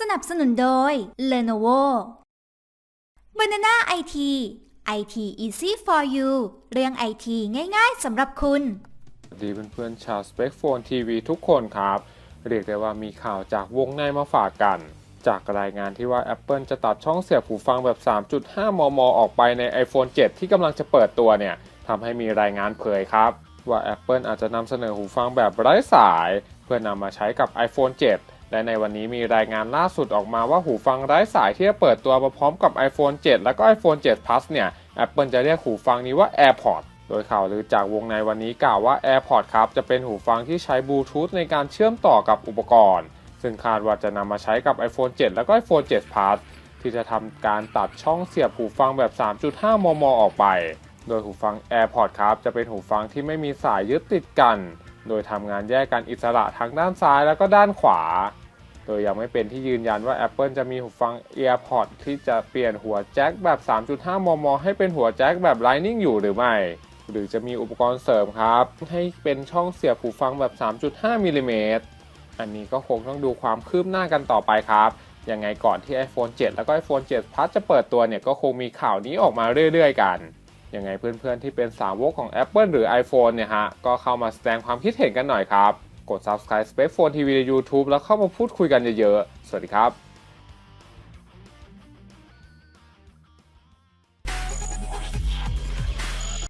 สนับสนุนโดย Lenovo Banana IT IT easy for you เรื่อง IT ง่ายๆสำหรับคุณ สวัสดีเพื่อนๆชาว Spec Phone TV ทุกคนครับ เรียกได้ว่ามีข่าวจากวงในมาฝากกัน จากรายงานที่ว่า Apple จะตัดช่องเสียบหูฟังแบบ 3.5 มม ออกไปใน iPhone 7 ที่กำลังจะเปิดตัวเนี่ยทำให้มีรายงานเผยครับ ว่า Apple อาจจะนำเสนอหูฟังแบบไร้สาย เพื่อนำมาใช้กับ iPhone 7 และในวันนี้มีรายงานล่าสุดออกมาว่าหูฟังไร้สายที่จะเปิดตัวมาพร้อมกับ iPhone 7 แล้วก็ iPhone 7 Plus เนี่ย Apple จะเรียกหูฟังนี้ว่า AirPods โดยข่าวลือจากวงในวันนี้กล่าวว่า AirPods ครับ จะเป็นหูฟังที่ใช้บลูทูธในการเชื่อมต่อกับอุปกรณ์ ซึ่งคาดว่าจะนำมาใช้กับ iPhone 7 แล้วก็ iPhone 7 Plus ที่จะทำการตัดช่องเสียบหูฟังแบบ 3.5 มม ออกไป โดยหูฟัง AirPods ครับ จะเป็นหูฟังที่ไม่มีสายยึดติดกัน โดยทำงานแยกกันอิสระทั้งด้านซ้ายแล้วก็ด้านขวา โดยยังไม่เป็นที่ยืนยันว่า Apple จะมีหูฟัง AirPods ที่จะเปลี่ยนหัวแจ็คแบบ 3.5 มม ให้เป็นหัวแจ็คแบบ Lightning อยู่หรือไม่ หรือจะมีอุปกรณ์เสริมครับ ให้เป็นช่องเสียบหูฟังแบบ 3.5มิลลิเมตรอันนี้ก็คงต้องดูความคืบหน้ากันต่อไปครับ ยังไงก่อนที่ iPhone 7 แล้วก็ iPhone 7 Plus จะเปิดตัวเนี่ยก็คงมีข่าวนี้ออกมาเรื่อยๆ กันยังไงเพื่อนๆที่เป็นสาวกของ Apple หรือ iPhone เนี่ยฮะ ก็เข้ามาแสดงความคิดเห็นกันหน่อยครับ กด subscribe Space Phone TV ใน YouTube แล้วเข้ามาพูดคุยกันเยอะๆ สวัสดีครับ